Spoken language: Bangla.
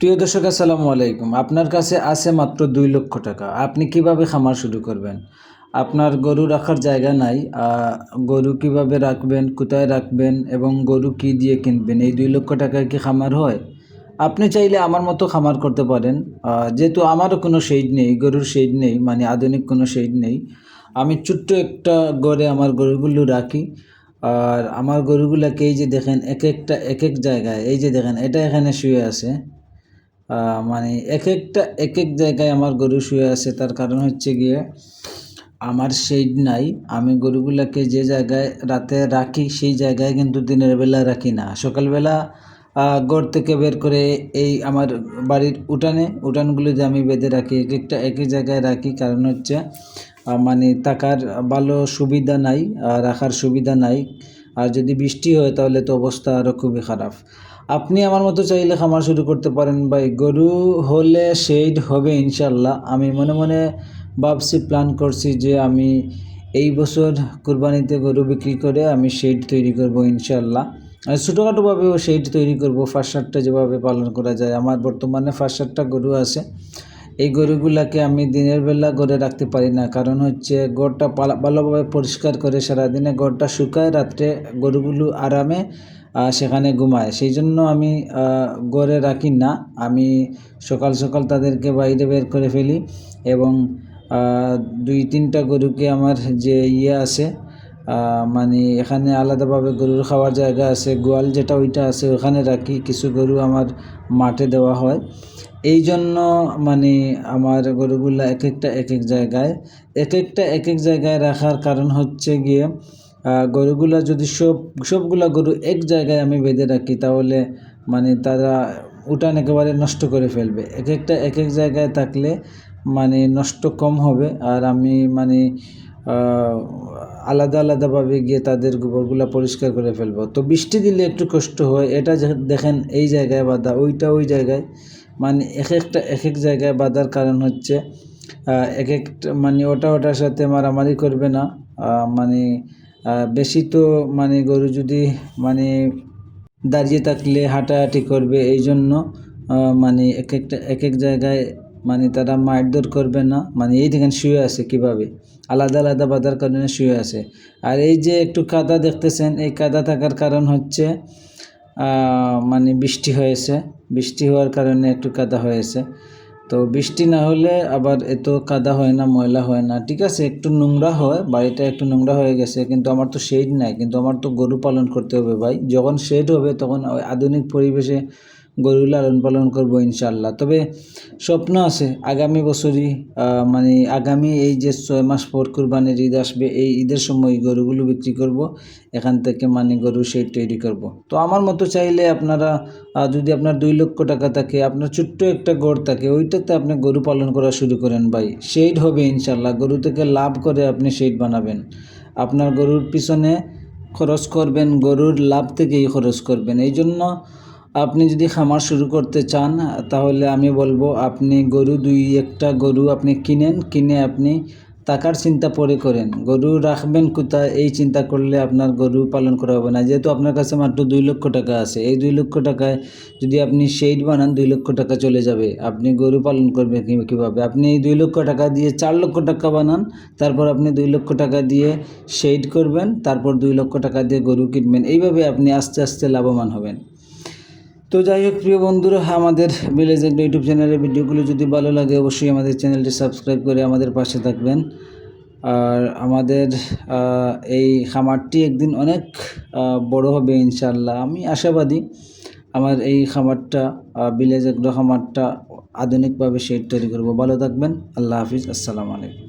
প্রিয় দর্শক, আসসালামু আলাইকুম। আপনার কাছে আছে মাত্র দুই লক্ষ টাকা। আপনি কীভাবে খামার শুরু করবেন? আপনার গরু রাখার জায়গা নাই। গরু কীভাবে রাখবেন, কোথায় রাখবেন এবং গরু কি দিয়ে কিনবেন, এই দুই লক্ষ টাকায় কি খামার হয়? আপনি চাইলে আমার মতো খামার করতে পারেন। যেহেতু আমারও কোনো শেড নেই, গরুর শেড নেই মানে আধুনিক কোনো শেড নেই। আমি ছোট্ট একটা গড়ে আমার গরুগুলো রাখি। আর আমার গরুগুলাকে এই যে দেখেন, এক একটা, এক এক জায়গায়, এই যে দেখেন, এটা এখানে শুয়ে আছে। মানে এক একটা, এক এক জায়গায় আমার গরু শুয়ে আছে। তার কারণ হচ্ছে গিয়ে আমার শেড নাই। আমি গরুগুলাকে যে জায়গায় রাতে রাখি, সেই জায়গায় কিন্তু দিনের বেলা রাখি না। সকালবেলা ঘর থেকে বের করে এই আমার বাড়ির উঠানে উঠানগুলোতে আমি বেঁধে রাখি, এক একটা একই জায়গায় রাখি। কারণ হচ্ছে মানে থাকার ভালো সুবিধা নাই রাখার সুবিধা নাই। আর যদি বৃষ্টি হয় তাহলে তো অবস্থা আরও খুবই খারাপ। আপনি আমার মতো চাইলে খামার শুরু করতে পারেন ভাই। গরু হলে শেড হবে ইনশাল্লাহ আমি মনে মনে ভাবছি প্ল্যান করছি যে আমি এই বছর কুরবানিতে গরু বিক্রি করে আমি শেড তৈরি করব ইনশাল্লাহ আর ছোটোখাটোভাবেও শেড তৈরি করব। ফার্স্ট শার্টটা যেভাবে পালন করা যায়। আমার বর্তমানে ফার্স্ট শার্টটা গরু আছে। এই গরুগুলাকে আমি দিনের বেলা গড়ে রাখতে পারি না। কারণ হচ্ছে গড়টা ভালোভাবে পরিষ্কার করে সারাদিনে গড়টা শুকায়, রাত্রে গরুগুলো আরামে সেখানে ঘুমায়। সেই জন্য আমি গড়ে রাখি না। আমি সকাল সকাল তাদেরকে বাইরে বের করে ফেলি এবং দুই তিনটা গরুকে আমার যে ইয়ে আছে মানে এখানে আলাদাভাবে গরুর খাওয়ার জায়গা আছে, গোয়াল যেটা ওইটা আছে ওখানে রাখি, কিছু গরু আমার মাঠে দেওয়া হয়। এই জন্য মানে আমার গরুগুলা এক একটা এক এক জায়গায় এক একটা এক এক জায়গায় রাখার কারণ হচ্ছে গিয়ে গরুগুলা যদি সব, সবগুলা গরু এক জায়গায় আমি বেঁধে রাখি, তাহলে মানে তারা উঠান একেবারে নষ্ট করে ফেলবে। এক একটা এক এক জায়গায় থাকলে মানে নষ্ট কম হবে, আর আমি মানে আলাদা আলাদাভাবে গিয়ে তাদের গোবরগুলা পরিষ্কার করে ফেলব। তো বৃষ্টি দিলে একটু কষ্ট হয়। এটা দেখেন এই জায়গায় বাঁধা, ওইটা ওই জায়গায়। মানে এক একটা, এক এক জায়গায় বাঁধার কারণ হচ্ছে এক একটা মানে ওটা ওটার সাথে মারামারি করবে না। মানে বেশি তো মানে গরু যদি মানে দাঁড়িয়ে থাকলে হাঁটাহাঁটি করবে এই জন্য মানে এক একটা, এক এক জায়গায় মানে তারা মারধর করবে না। মানে এই শুয়ে আছে কীভাবে। আলাদা আলাদা বাঁধার কারণে শুয়ে আছে। আর এই যে একটু কাদা দেখতেছেন, এই কাদা থাকার কারণ হচ্ছে মানে বৃষ্টি হয়েছে। বৃষ্টি হওয়ার কারণে একটু কাদা হয়েছে। তো বৃষ্টি না হলে আবার এত কাদা হয় না, ময়লা হয় না। ঠিক আছে, একটু নোংরা হয়, বাড়িটা একটু নোংরা হয়ে গেছে, কিন্তু আমার তো শেড নাই। কিন্তু আমার তো গরু পালন করতে হবে ভাই। যখন শেড হবে, তখন আধুনিক পরিবেশে গরু লালন পালন করব ইনশাল্লাহ তবে স্বপ্ন আছে, আগামী বছরই মানে আগামী এই যে ছয় মাস পর কুরবানির ঈদ আসবে, এই ঈদের সময় গরুগুলো বিক্রি করব, এখান থেকে মানে গরু শেড তৈরি করব। তো আমার মতো চাইলে আপনারা যদি আপনার দুই লক্ষ টাকা থাকে, আপনার ছোট্ট একটা গড় থাকে, ওইটাতে আপনি গরু পালন করা শুরু করেন ভাই। শেড হবে ইনশাল্লাহ গরু থেকে লাভ করে আপনি শেড বানাবেন। আপনার গরুর পিছনে খরচ করবেন, গরুর লাভ থেকেই খরচ করবেন। এই জন্য আপনি যদি খামার শুরু করতে চান, তাহলে আমি বলব আপনি গরু দুই, একটা গরু আপনি কিনেন, কিনে আপনি টাকার চিন্তা পরে করেন। গরু রাখবেন কোথায়, এই চিন্তা করলে আপনার গরু পালন করা হবে না। যেহেতু আপনার কাছে মাত্র দুই লক্ষ টাকা আছে, এই দুই লক্ষ টাকায় যদি আপনি শেড বানান, দুই লক্ষ টাকা চলে যাবে। আপনি গরু পালন করবেন কীভাবে? আপনি এই দুই লক্ষ টাকা দিয়ে চার লক্ষ টাকা বানান, তারপর আপনি দুই লক্ষ টাকা দিয়ে শেড করবেন, তারপর দুই লক্ষ টাকা দিয়ে গরু কিনবেন। এইভাবে আপনি আস্তে আস্তে লাভবান হবেন। তো যাই হোক, প্রিয় বন্ধুরা, আমাদের ভিলেজ একটা ইউটিউব চ্যানেলের ভিডিওগুলো যদি ভালো লাগে, অবশ্যই আমাদের চ্যানেলটি সাবস্ক্রাইব করে আমাদের পাশে থাকবেন। আর আমাদের এই খামারটি একদিন অনেক বড় হবে ইনশাল্লাহ আমি আশাবাদী আমার এই খামারটা ভিলেজ এগ্রো খামারটা আধুনিকভাবে শেড তৈরি করব। ভালো থাকবেন। আল্লাহ হাফিজ। আসসালামু আলাইকুম।